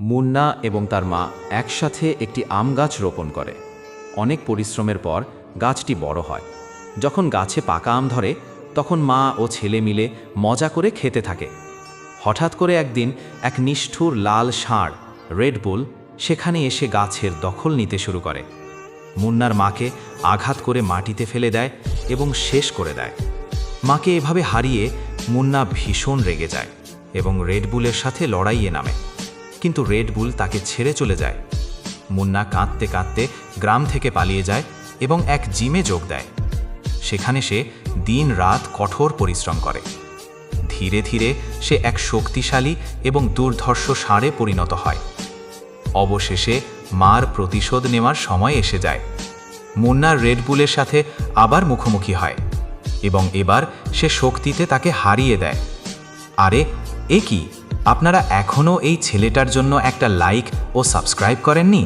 মুন্না এবং তার মা একসাথে একটি আম গাছ রোপণ করে। অনেক পরিশ্রমের পর গাছটি বড় হয়। যখন গাছে পাকা আম ধরে, তখন মা ও ছেলে মিলে মজা করে খেতে থাকে। হঠাৎ করে একদিন এক নিষ্ঠুর লাল ষাঁড়, রেড বুল, সেখানে এসে গাছের দখল নিতে শুরু করে। মুন্নার মাকে আঘাত করে মাটিতে ফেলে দেয় এবং শেষ করে দেয়। মাকে এভাবে হারিয়ে মুন্না ভীষণ রেগে যায় এবং রেডবুলের সাথে লড়াইয়ে নামে। কিন্তু রেড বুল তাকে ছেড়ে চলে যায়। মুন্না কাঁদতে কাঁদতে গ্রাম থেকে পালিয়ে যায় এবং এক জিমে যোগ দেয়। সেখানে সে দিন রাত কঠোর পরিশ্রম করে। ধীরে ধীরে সে এক শক্তিশালী এবং দুর্ধর্ষ সারে পরিণত হয়। অবশেষে মার প্রতিশোধ নেওয়ার সময় এসে যায়। মুন্নার রেডবুলের সাথে আবার মুখোমুখি হয় এবং এবার সে শক্তিতে তাকে হারিয়ে দেয়। আরে, এ কি? আপনারা এখনও এই ছেলেটার জন্য একটা লাইক ও সাবস্ক্রাইব করেননি?